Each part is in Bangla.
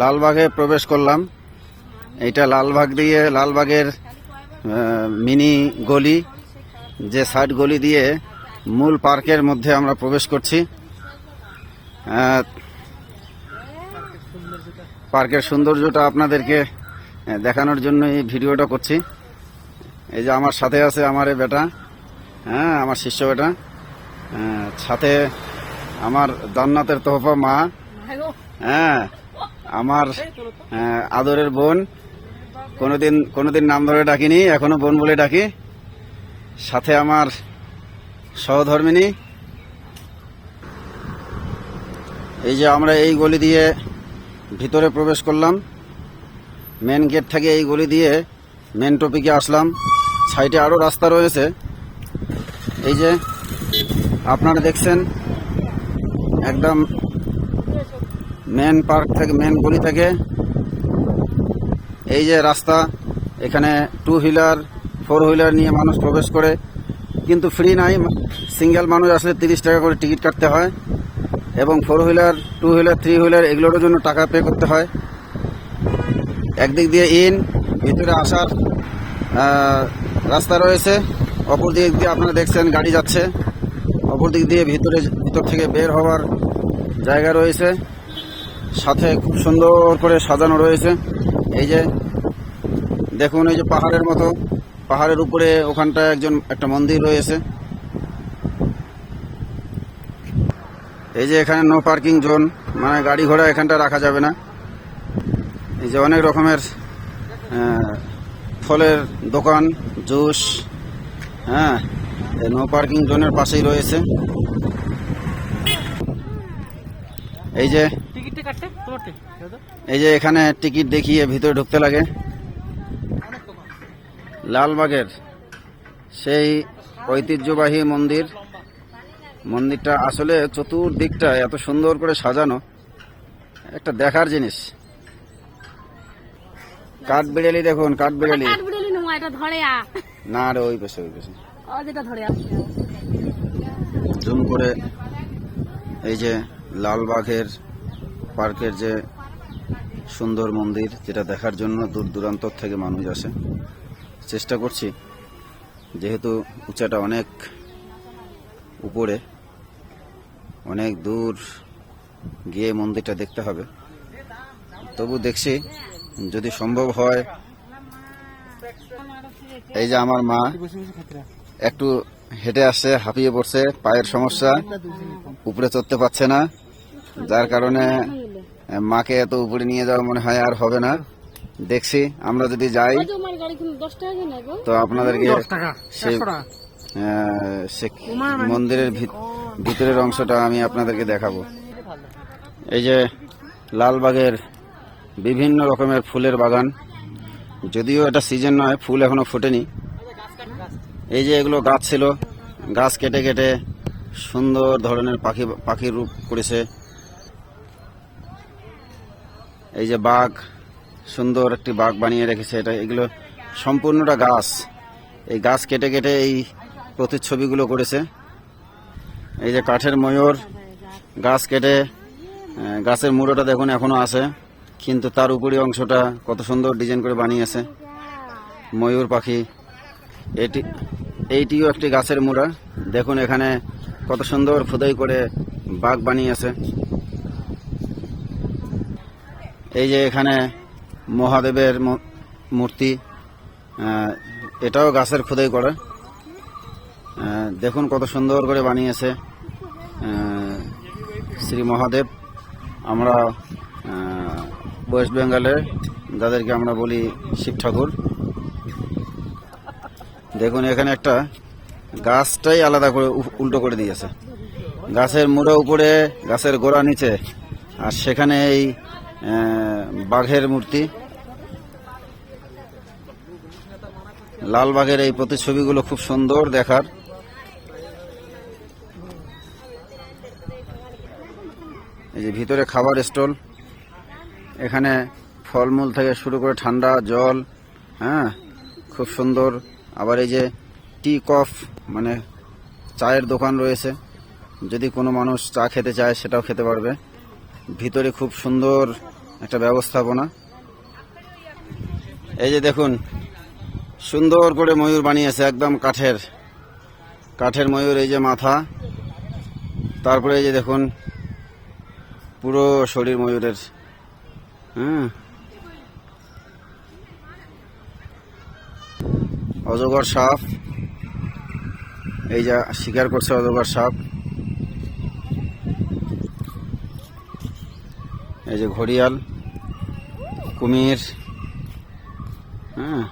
লালবাগে প্রবেশ করলাম। এইটা লালবাগ দিয়ে লালবাগের মিনি গলি যে সাইড গলি দিয়ে মূল পার্কের মধ্যে আমরা প্রবেশ করছি। পার্কের সৌন্দর্যটা আপনাদেরকে দেখানোর জন্য এই ভিডিওটা করছি। এই যে আমার সাথে আছে আমার এই বেটা হ্যাঁ আমার শিষ্য বেটা। সাথে আমার জান্নাতের তোহফা মা। হ্যাঁ আমার আদরের বোন, কোনোদিন কোনোদিন নাম ধরে ডাকিনি, এখনও বোন বলে ডাকি। সাথে আমার সহধর্মিনী। এই যে আমরা এই গলি দিয়ে ভিতরে প্রবেশ করলাম। মেন গেট থেকে এই গলি দিয়ে মেন টপিকে আসলাম। সাইডে আরও রাস্তা রয়েছে। এই যে আপনারা দেখছেন, একদম মেন পার্ক থেকে মেন গলি থেকে এই যে রাস্তা, এখানে টু হুইলার ফোর হুইলার নিয়ে মানুষ প্রবেশ করে। কিন্তু ফ্রি নাই সিঙ্গেল মানুষ আসলে তিরিশ টাকা করে টিকিট কাটতে হয় এবং four wheeler two wheeler three wheeler এগুলোর জন্য টাকা পে করতে হয়। একদিক দিয়ে ইন ভিতরে আসার রাস্তা রয়েছে। অপর দিক দিয়ে আপনারা দেখছেন গাড়ি যাচ্ছে। অপর দিক দিয়ে ভিতরে, ভিতর থেকে বের হওয়ার জায়গা রয়েছে। সাথে খুব সুন্দর করে সাজানো রয়েছে। এই যে, দেখুন এই যে পাহাড়ের মতো, পাহাড়ের উপরে ওখানটায় একজন, একটা মন্দির রয়েছে। এই যে এখানে নো পার্কিং জোন মানে গাড়ি ঘোড়া এখানটা রাখা যাবে না। এই যে অনেক রকমের ফলের দোকান, জুস হ্যাঁ নো পার্কিং জোনের পাশেই রয়েছে। এই যে এই যে এখানে টিকিট দেখিয়ে ভিতরে ঢুকতে লাগে। লালবাগের সেই ঐতিহ্যবাহী মন্দির। মন্দিরটা আসলে চতুর্দিকটা এত সুন্দর করে সাজানো। একটা দেখার জিনিস। কাঠ বিড়ালি দেখুন কাঠ বিড়ালি না রে ওই পাশে ওই পাশে। জুম করে এই যে লালবাগের পার্কের যে সুন্দর মন্দির, যেটা দেখার জন্য দূর দূরান্ত থেকে মানুষ আসে। চেষ্টা করছি, যেহেতু উঁচাটা অনেক উপরে, অনেক দূর গিয়ে মন্দিরটা দেখতে হবে। তবু দেখছি, যদি সম্ভব হয়, এই যে আমার মা একটু হেঁটে আসছে, হাঁপিয়ে পড়ছে, পায়ের সমস্যা, উপরে চড়তে পারছে না, যার কারণে মাকে এত উপরে নিয়ে যাওয়া মনে হয় আর হবে না। দেখছি আমরা যদি যাই তো আপনাদেরকে সে- মন্দিরের ভিত- ভিতরের অংশটা আমি আপনাদেরকে দেখাবো। এই যে লালবাগের বিভিন্ন রকমের ফুলের বাগান। যদিও এটা সিজন নয় ফুল এখনও ফোটেনি। এই যে এগুলো গাছ ছিল গাছ কেটে কেটে সুন্দর ধরনের পাখি পাখির রূপ করেছে। এই যে বাঘ, সুন্দর একটি বাঘ বানিয়ে রেখেছে এটা। এগুলো সম্পূর্ণটা গাছ। এই গাছ কেটে কেটে এই প্রতিচ্ছবিগুলো করেছে। এই যে কাঠের ময়ূর, গাছ কেটে গাছের মুড়োটা দেখুন এখনও আছে, কিন্তু তার উপরি অংশটা কত সুন্দর ডিজাইন করে বানিয়েছে। ময়ূর পাখি, এটি, এইটিও একটি গাছের মুড়া। দেখুন এখানে কত সুন্দর খোদাই করে বাঘ বানিয়েছে। এই যে এখানে মহাদেবের মূর্তি এটাও গাছের খোদাই করে। দেখুন কত সুন্দর করে বানিয়েছে শ্রী মহাদেব। আমরা ওয়েস্ট বেঙ্গলে যাদেরকে আমরা বলি শিব ঠাকুর। দেখুন এখানে একটা গাছটাই আলাদা করে উল্টো করে দিয়েছে। গাছের মুড়ো উপরে, গাছের গোড়া নিচে, আর সেখানে এই বাঘের মূর্তি। লাল বাঘের এই প্রতিচ্ছবিগুলো খুব সুন্দর দেখার। এই যে ভিতরে খাবার স্টল। এখানে ফলমূল থেকে শুরু করে ঠান্ডা, জল হ্যাঁ খুব সুন্দর। আবার এই যে টি কফ মানে চায়ের দোকান রয়েছে। যদি কোনো মানুষ চা খেতে চায়, সেটাও খেতে পারবে। ভিতরে খুব সুন্দর একটা ব্যবস্থাপনা। এই যে দেখুন, সুন্দর করে ময়ূর বানিয়েছে একদম কাঠের। কাঠের ময়ূর, এই যে মাথা। তারপরে এই যে দেখুন, পুরো শরীর ময়ূরের। হ্যাঁ অজগর সাপ। এই যা শিকার করছে অজগর সাপ। এই যে ঘড়িয়াল, কুমির হ্যাঁ।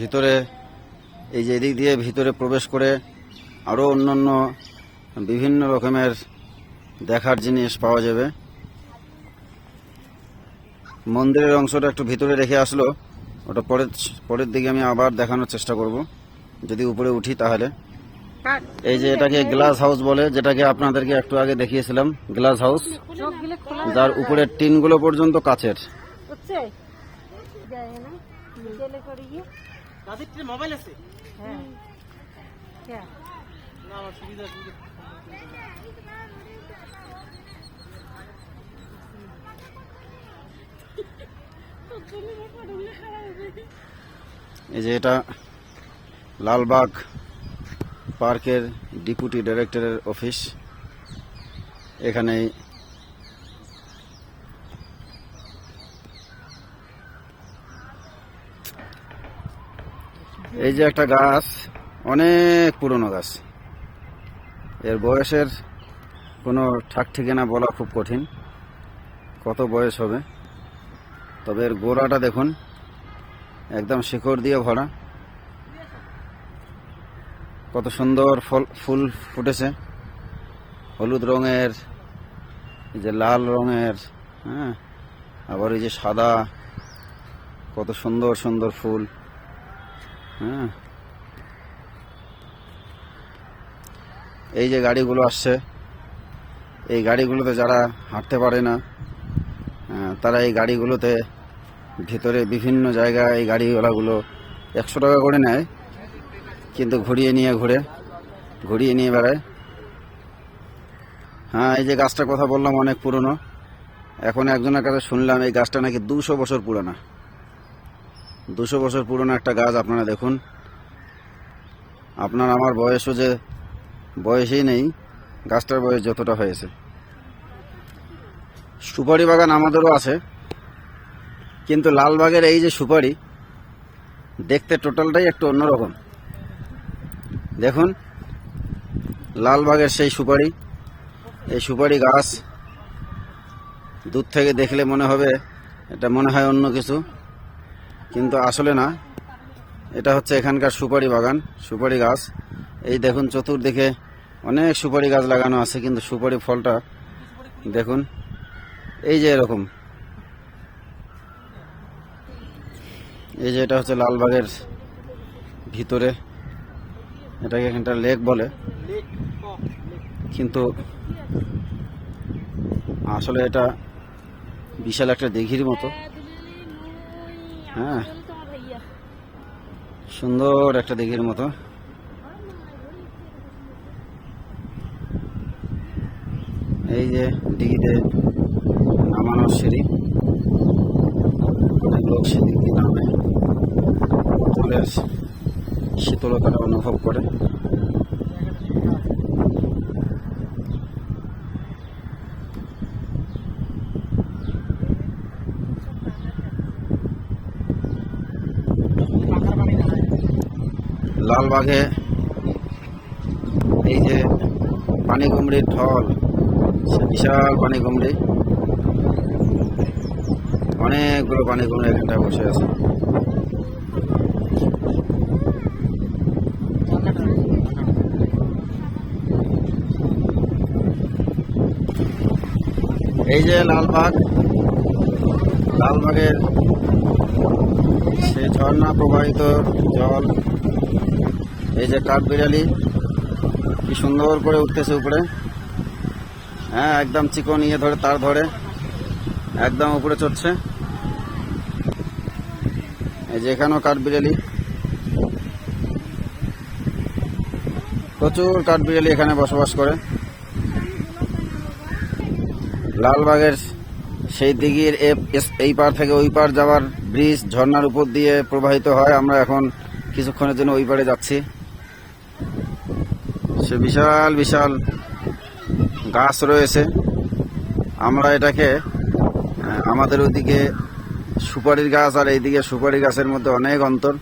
ভিতরে, এই যে এদিক দিয়ে ভিতরে প্রবেশ করে আরও অন্যান্য বিভিন্ন রকমের দেখার জিনিস পাওয়া যাবে। মন্দিরের অংশটা একটু ভিতরে রেখে আসলো। ওটা পরের পরের দিকে আমি আবার দেখানোর চেষ্টা করব। যদি উপরে উঠি তাহলে। এই যে এটাকে গ্লাস হাউস বলে যেটাকে আপনাদেরকে একটু আগে দেখিয়েছিলাম গ্লাস হাউস যার উপরের টিনগুলো পর্যন্ত কাচের। মোবাইল হ্যাঁ। হ্যাঁ আছে। এই যে এটা লালবাগ পার্কের ডিপুটি ডাইরেক্টরের অফিস। এখানে এই যে একটা গাছ, অনেক পুরনো গাছ। এর বয়সের কোনো ঠাক ঠিকানা বলা খুব কঠিন। কত বয়স হবে? তবে এর গোড়াটা দেখুন, একদম শিকড় দিয়ে ভরা। কত সুন্দর ফল ফুল ফুটেছে। হলুদ রঙের এই যে লাল রঙের হ্যাঁ? আবার এই যে সাদা কত সুন্দর সুন্দর ফুল হ্যাঁ? এই যে গাড়িগুলো আসছে এই গাড়িগুলোতে যারা হাঁটতে পারে না আহ, তারা এই গাড়িগুলোতে ভিতরে বিভিন্ন জায়গায় এই গাড়িওয়ালাগুলো একশো টাকা করে নেয়। কিন্তু ঘুরিয়ে নিয়ে ঘুরে, ঘুরিয়ে নিয়ে বেড়ায়। হ্যাঁ এই যে গাছটার কথা বললাম, অনেক পুরনো। এখন একজনের কাছে শুনলাম, এই গাছটা নাকি দুশো বছর পুরানা। দুশো বছর পুরনো একটা গাছ, আপনারা দেখুন। আপনার আমার বয়সও যে বয়সেই নেই, গাছটার বয়স যতটা হয়েছে। সুপারি বাগান আমাদেরও আছে, কিন্তু লালবাগের এই যে সুপারি, দেখতে টোটালটাই একটু অন্যরকম। দেখুন লালবাগের সেই সুপারি, এই সুপারি গাছ দূর থেকে দেখলে মনে হবে এটা মনে হয় অন্য কিছু, কিন্তু আসলে না। এটা হচ্ছে এখানকার সুপারি বাগান, সুপারি গাছ। এই দেখুন, চতুর্দিকে অনেক সুপারি গাছ লাগানো আছে, কিন্তু সুপারি ফলটা দেখুন, এই যে এরকম। এই যে এটা হচ্ছে লালবাগের ভিতরে। এটাকে এখানটা লেক বলে। কিন্তু আসলে এটা বিশাল একটা দিঘির মতো। হ্যাঁ। সুন্দর একটা দিঘির মতো। এই যে দিঘিতে নামানোর সিঁড়ি। অনেক লোক সেদিক দিয়ে নামে। জলের শীতলতাটা অনুভব করে। লালবাগে এই যে পানি কুমড়ির ঢল, সে বিশাল পানি কুমড়ি অনেকগুলো পানি কুমড়ি এখানটায় বসে আছে। এই যে লালবাগ, লালবাগের সে ঝর্ণা প্রবাহিত জল, এই যে কাঠ বিড়ালি, কি সুন্দর করে উঠতেছে উপরে। হ্যাঁ একদম চিকন ইয়ে ধরে, তার ধরে, একদম উপরে চড়ছে। এই যে এখানেও কাঠবিড়ালি প্রচুর কাঠবিড়ালি এখানে বসবাস করে। লালবাগের সেই দিঘির এই পার থেকে ওই পার যাওয়ার ব্রিজ ঝর্ণার উপর দিয়ে প্রবাহিত হয়। আমরা এখন কিছুক্ষণের জন্য ওই পারে যাচ্ছি। সে বিশাল বিশাল গাছ রয়েছে। আমরা এটাকে আমাদের ওইদিকে সুপারির গাছ আর এইদিকে সুপারি গাছের মধ্যে অনেক অন্তর।